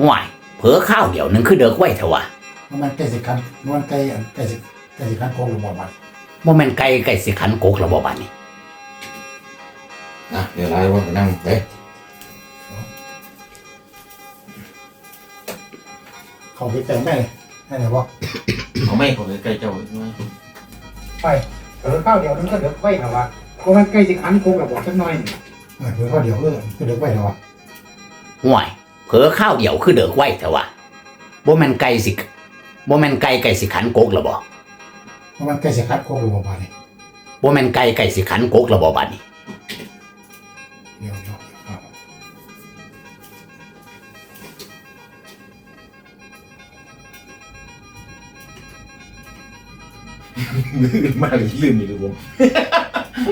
ห่วยเผลอข้าวเดี๋ยวนึงคือเด็กไว้เถอะวะมันใกล้สิกันมันใกล้ใกล้สิใกล้สิกันโกงหรือบ่บัดบ่แม่นไก่ไก่สิขันกกแล้วบ่บัดนี้อะเดี๋ยวไล่ว่าไปนั่งเด้เขาไปแต่งแม่ให้ไหนบ่เขาไม่คนใกล้เจ้าใช่ไหมไปเออข้าวเดียวนึงก็เดือดไว้นะวะก็มันใกล้สิขันโคกแล้วบอกสักหน่อยนี่เออเพื่อเขาเดี๋ยวเออคือเด็กไว้แล้ววะห่วย เผลอข้าวเดี๋ยวคือเด็กไว้เถอะวะบ่แม่นไก่สิบ่แม่นไก่ไก่สิขันกกแล้วบ่มันใกล้สิคัดโกงหรือบ่บัดนี่บ่แม่นไก่ไก่สิขันกกแล้วบ่บัดนี้เดี๋ยวเดี๋ยวครับมากเลยลืมอยู่ดูผม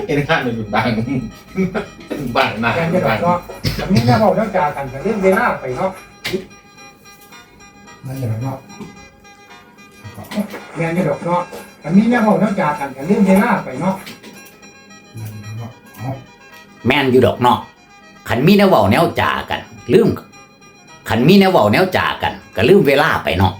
เอ็นข้างมันเป็นบางบางหน้าแกงจะดอกเนาะอันนี้แม่บอกเรื่องจารกันแต่เรื่องเวลาไปเนาะนั่นอย่างเนาะก็แกงจะดอกเนาะอันนี้แม่บอกเรื่องจารกันแต่เรื่องเวลาไปเนาะนั่นอย่างเนาะเอาแม่นอยู่ดอกเนาะขันมีแนวเว้าแนวจากัน ลืมขันมีแนวเว้าแนวจากัน ก็ลืมเวลาไปเนาะ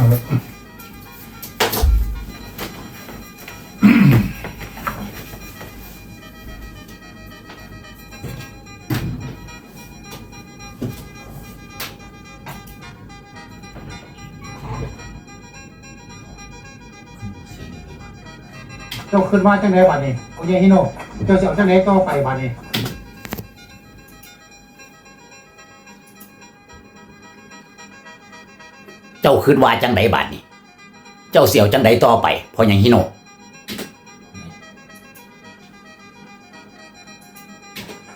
างเลยเจ้าขึ้นมาจังไหนบัดนี้โอ้ยฮิโนเจ้าเสียวจังไหนต่อไปบัดนี้ จ้าคิดว่าจังไดบัดนี้ เจ้าเสี่ยวจังไดต่อไปเพอหยังฮิโน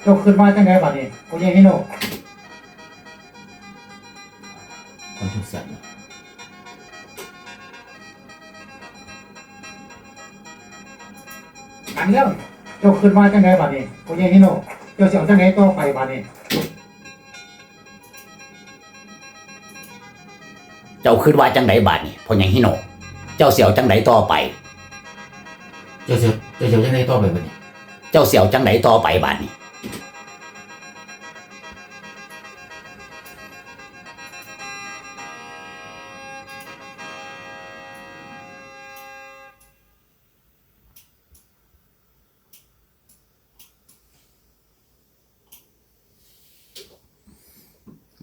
เจ้าขึ้นมาจังไหนบัดนี้โอ้ยฮิโนคนทุกสัตว์อันเรื่องเจ้าขึ้นมาจังไหนบัดนี้โอ้ยฮิโนเจ้าเสียวจังไหนต่อไปบัดนี้ เจ้าคิดว่าจังไดบัดนี้เพอหยังฮิโนเจ้าเสี่ยวจังไดต่อไป เจ้าเสียวเจ้าเสียวยังไงต่อไปบ้างเจ้าเสี่ยวจังไดต่อไปบัดนี้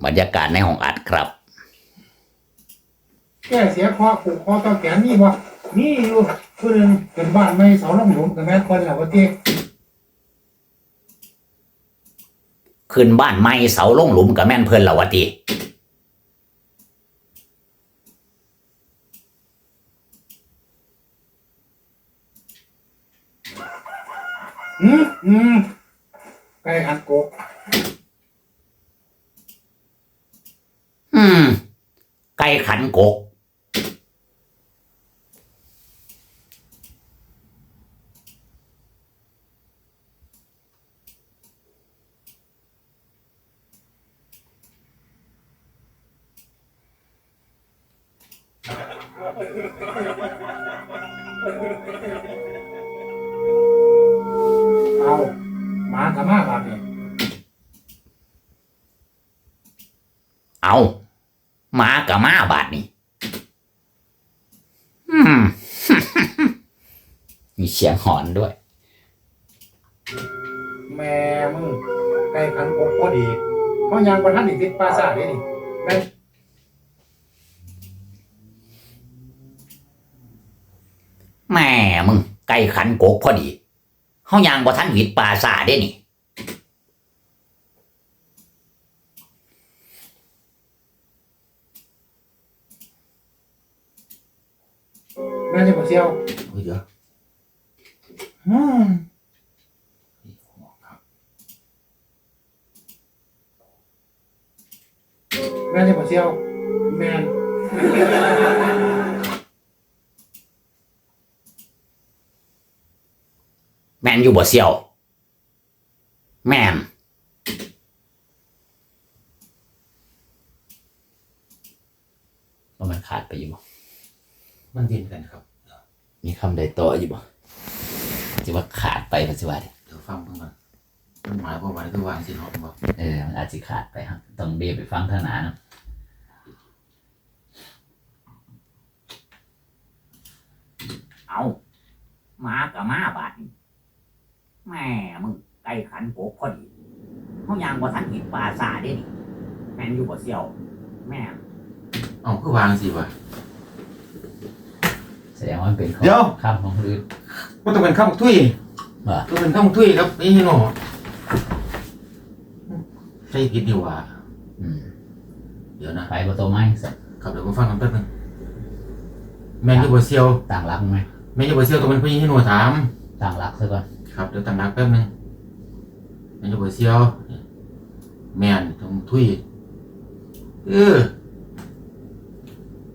บรรยากาศในห้องอัดครับ แก้เสียคอผูกคอต่อแขนนี่บ่นี่อยู่ผู้หนึงเป็นบ้านไม่เสาลงหลุมกับแม่คนแล้วว่าติขึ้นบ้านไม้เสาลงหลุมกับแม่นเพิ่นละวะตี อืมอืมไก่หันโกก อืม ไก่ขันกก เอาหมากับมาบาดนี้เอาหมากับมาบาดนี้อืมมีเสียงหอนด้วย แม่มึงไก่ขันโกกพอดีเพราะยังประทันอีกติดปราสาทนี่นี่ แม่แม่มึงไก่ขันกกพอดีเฮายางบ่ทันหวิดปลาซาเด้นี่แม่จะบ่เซียวโอ้ยเดี๋ยวอืมแม่จะบ่เซียวแม่น แมนอยู่บ่เซียว แมนว่ามันขาดไปอยู่บ่มันยินกันครับมีคำใดต่ออยู่บ่สิว่าขาดไปปัจจุบันดิเดี๋ยวฟังเพิ่งก่อนมันหมายความว่าคือวางสินหอมบ่เออมันอาจจะขาดไปครับต้องเบไปฟังทางหนานะเอา มากับมาบาดนี้ แม่มึงไก่ขันโปกพอดีเขายังบ่ทันเห็นปลาซาเด้นี่แม่นอยู่บ่เซียว แม่นเอ้าคือวางสิวะแสดงว่ามันเป็นเดี๋ยวคำของลือมันต้องเป็นข้าวหมกทุยว่าต้องเป็นข้าวหมกทุยครับนี่เนาะใช่ผิดดีกว่าอืมเดี๋ยวนะ ไปบ่โตไม้สักครับเดี๋ยวผมฟังกันแป๊บนึงแมนยูบอเซียว ต่างรักไหม แมนยูบอเซียวต้องเป็นผู้หญิงที่หนูถาม ต่างรักซะก่อนครับเดี๋ยวตั้งนักแป๊บนึงแมนยูบอเซียว แมนต้องทุยเออ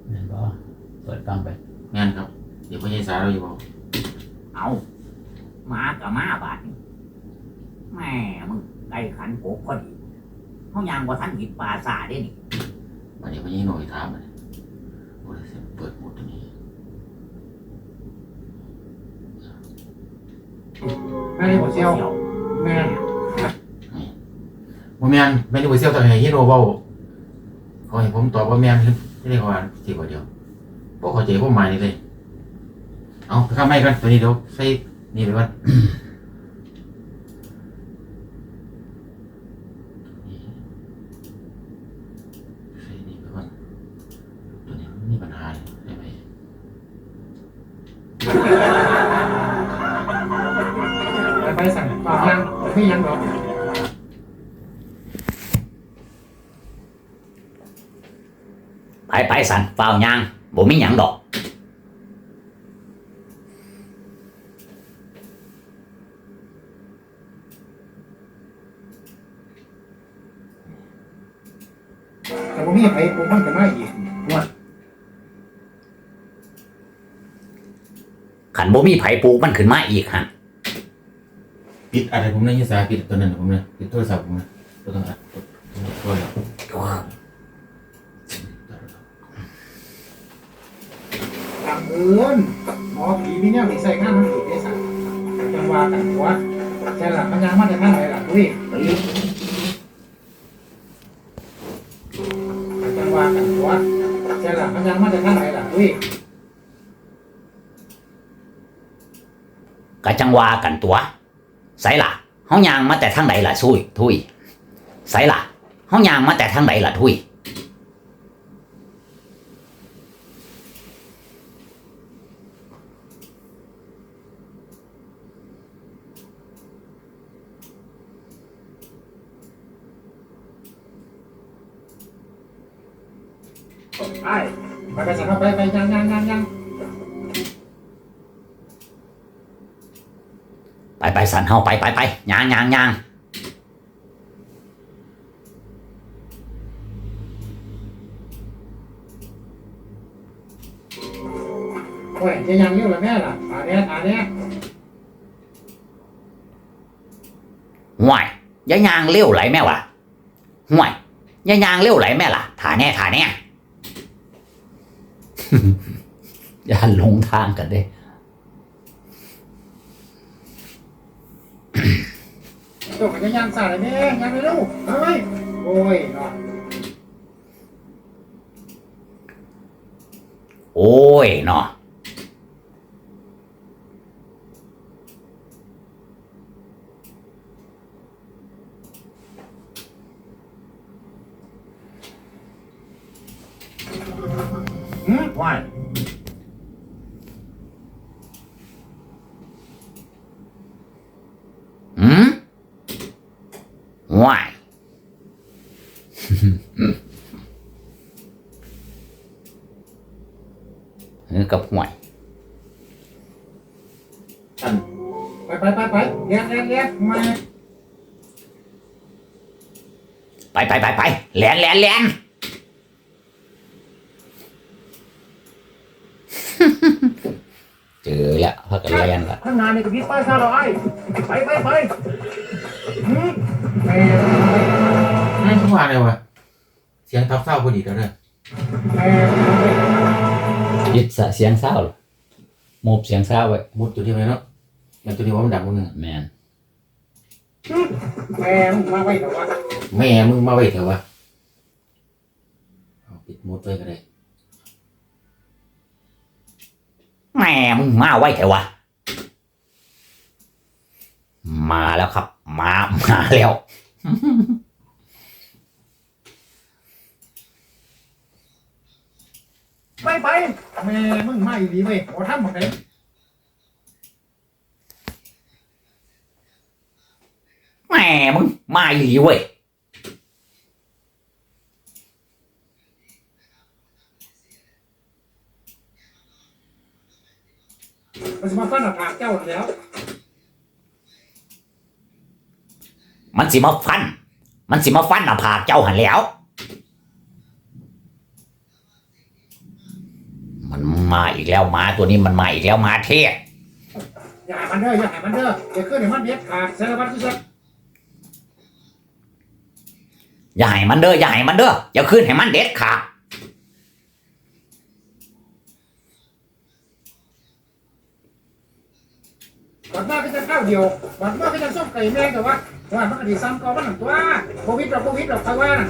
เห็นบ่เปิดฟังไปแมนครับ เดี๋ยวพ่อใหญ่สาวเราอยู่บอกเอามากับมาบาดนี้แม่มึงไก่ขันโปกพอดีเขายังบ่ทันเห็นปลาซาเด้นี่วันนี้พ่อใหญ่หน่อยถามมาเลยโอ้ยเสียงเปิดหมดตรงนี้ แม่นี่บ่เซียวแม่บ่แมนแมนยูบอเซียวตองให้ฮิโนเบาเขาให้ผมตอบว่าแมนไม่ได้เขาอ่านทีกว่าเดียวพวกเขาใจพวกหมายนี่เลย เอาไปข้าไม่กันตัวนี้เดี๋ยวใส่นี่ไปก่อ ไปไปสันเฝ้าย่างบ่มีหยังดอกแต่ผมมีไผผมมันก็มาอีกขันบ่มีไผปลูกมันขึ้นมาอีกฮะปิดอะไรผมนะยี่สาปิดตัวนั้นผมนะปิดโทรศัพท์ผมนะตัวต้องอัดตัวเดียว ตามเอินหมอผีมีเนี่ยมีใส่งานมันอีได้สั่งจังหว่ากันหัวใช่หล่ะพญามาจากทางไหนหล่ะเว้ยจังหว่ากันหัวใช่หล่ะพญามาจากทางไหนหล่ะเว้ยก็จังว่ากันตัวไสล่ะเฮายางมาแต่ทางใดล่ะซุยทุยไสล่ะเฮายางมาแต่ทางใดล่ะทุย ไปไปไปสั่งไปไปยังยังยังยังไปไปสันเฮาไปไปไปยางยางยางโอ้ยจะยังอยู่ละแม่ล่ะอาเนี้ยอาเนี้ยห่วยย่ายางเร็วไหลแม่วะห่วยย่ายางเร็วไหลแม่ล่ะถ่าแน่ถ่าแน่ อย่าหลงทางกันเด้โดดจะยังสาดเลยแม่ยังไม่รู้เฮ้ยโอ้ยเนาะโอ้ยเนาะ หืมว่ายหืมห่วยเออกับห่วยท่านไปไปไปไปเลี้ยงเลี้ยงเลี้ยงมาไปไปไปไปแหลนแหลนแหลน เจอแล้วพักกันแลนละข้างหน้านี่ก็พิษป้ายซาเราไอ้ไปไปไปหืมไปนั่นทุกวันเลยวะเสียงทับเศร้าพอดีแล้วเนี่ยไปปิดเสียงเศร้าหรอโมบเสียงเศร้าไว้มุดตัวนี้ไว้เนาะมันตัวนี้ว่ามันดังมึงนึงแมนแม่มึงมาไว้แต่ว่าแม่มึงมาไว้เถอะวะเอาปิดมุดไว้ก็ได้ แหม่มึงมาไว้เถอะวะ มาแล้วครับ มามาแล้วไปไปแม่มึงมาอีดีเว้ยขอทำหมดเลยแหม่มึงมาอีหลีเว้ย มันจะมาฟันหน้าผากเจ้าแล้วมันสิมาฟัน มันสิมาฟันหน้าผากเจ้าหันแหล้ว มันมาอีกแล้วหมาตัวนี้มันมาอีกแล้วหมาเทศอย่าให้มันเด้ออย่าให้มันเด้อเดี๋ยวขึ้นให้มันเด็ดขาดสารพัดที่สุดอย่าให้มันเด้ออย่าให้มันเด้ออย่าขึ้นให้มันเด็ดขาด บัดมาก็จะข้าวเดียวบัดมาก็จะส้มไก่แม่งแต่ว่าว่ามันก็ดีซ้ำก็มันหนังตัวโควิดเราโควิดเราใครว่าน่ะ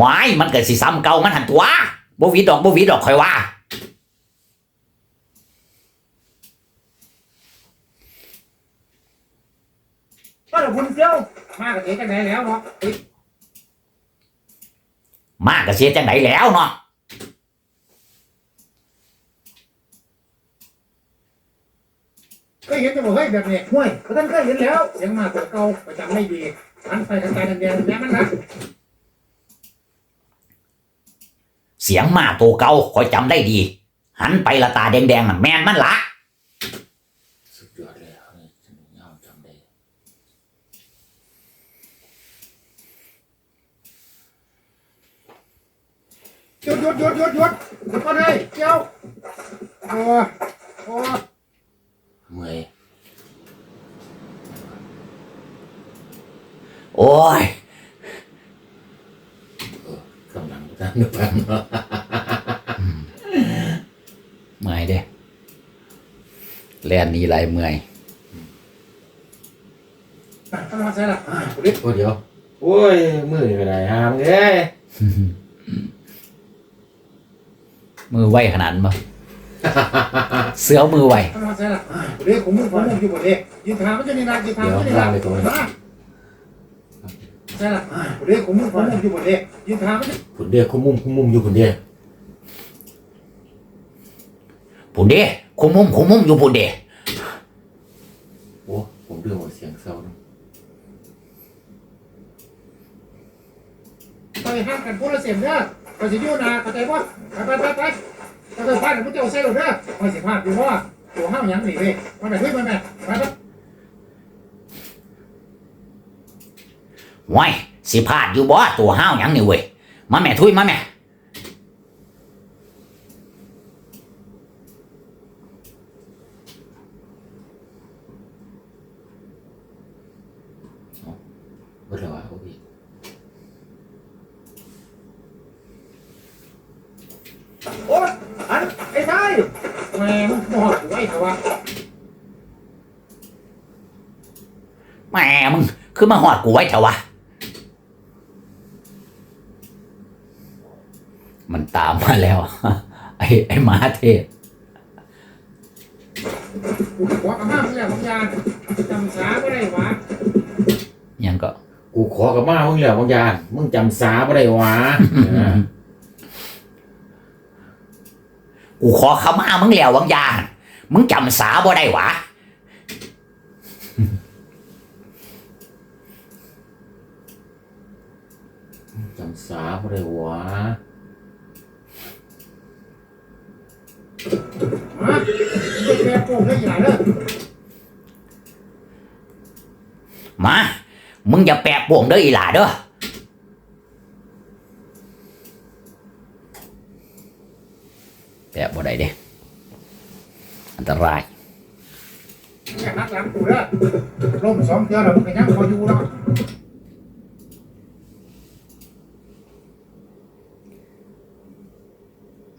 วายมันเกิดสิซ้ำเก่ามันหันตัวบวิดดอกบวิดดอกคอยว่า ก็เดี๋ยวคุณเซียวมากับเจ๊กันไหนแล้วเนาะมากกะเสียจังไหนแล้วเนาะ เคยเห็นจะบอกเฮ้ยแบบนี้ห่วยก็ท่านเคยเห็นแล้วเสียงมาตัวเก่าประจำไม่ดีอันไปทางการแดงแม่มันนะเสียงหมาตัวเก่าคอยจำได้ดี หันไปละตาแดงๆน่ะแมนมันละสุดยอดเลยเอาเลยฉันเอาจำได้หยุดหยุดหยุดหยุดหยุดหยุดก็ได้เจียวโอ้โอ้ เมื่อย โอ้ย กำลังจะนึกว่า เมื่อยเด้ แลนหนี้ไรเมื่อยทำมาใช่ละโอ้เดี๋ยวโอ้ยมือนี่ก็ได้หามเอ้ยมือไวขนาดนั้นปะเสือมือไวทำมาใช่ละเรียกผมมึงผมมึงอยู่บนเด็กยืนทางมันจะนี่นะยืนทางเดี๋ยวมันจะนี่ลานะงไปตรงนี้มาใช่ละเรียกผมมึงผมมึงอยู่บนเด็กยืนทางมันจะผุนเดียวคุ้มมุมคุ้มมุมอยู่ผุนเดียวผุนเด้คุ มมุมคุมมุมอยู่ผุนเด้โอ้ผมเรื่องว่าเสียงเศร้านะไปห้ามกันพูดละเสียงเด้อไปสิยูนาเข้าใจป่ะไปไปไปไปถ้าเกิดพลาดมึงจะเอาเซลล์เด้อไปสิพลาดอยู่ว่าตัวห้าวยังหนีเว้ยมาแบบเฮ้ยมาแบบไปไปไว้สิพลาดอยู่บ่ตัวห้าวหยังนี่เว้ยมาแม่ทุยมาแม่ เบิดแล้ววะโอ้ย โอ้ยอันไอ้ไทยแหมมึงบอกไว้เถอะวะ แหม่มึง คือมาหอดกูไว้เถอะวะ มันตามมาแล้ว ไอ้ไอ้หมาเทศกูบอกกับห้ามมึงแล้วบางอย่างจำสาไม่ได้วะยังก็ กูขอกับมามึงแล้วบางอย่างมึงจำสาบ่ได้หวะเออกูขอขมามึงแล้ววังยานมึงจำสาบ่ได้หวะ จำสาบ่ได้หวะฮะมึงไปแปรโป่งได้ยังไงเด้อมา มึงอย่าแปะป่วงเด้ออีหลาเด้อ แปะบ่ได้เด้ อันตรายอย่าหักหลังกูเด้อล่มสองเทือแล้วมึงก็ยังคอยอยู่เนาะ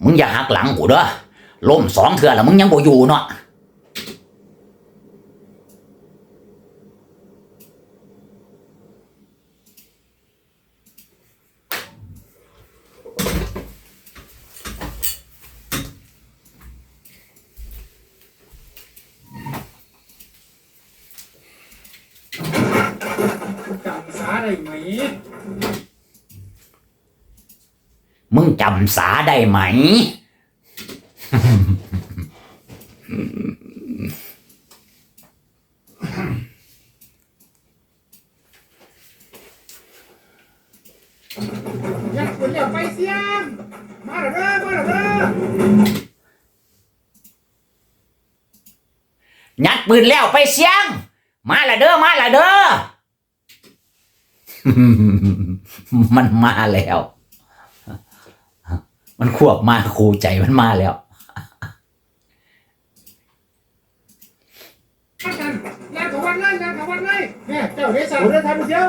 ึงอย่าหักหลังกูเด้อล้มสองเถื่อแล้วมึงยังบ่อยู่เนาะ จำสาได้ไหม มึงจำสาได้ไหม อยักคนเดียวไปเสียงมาเด้อมาเด้อยัดปืนแล้วไปเสียง มาละเด้อมาละเด้อ มันมาแล้ว มันควบมาคูใจมันมาแล้วกันยางเขาวันเลยยางเขาวันเลยเนี่ยเจ้าเดชาเดินทางเดียว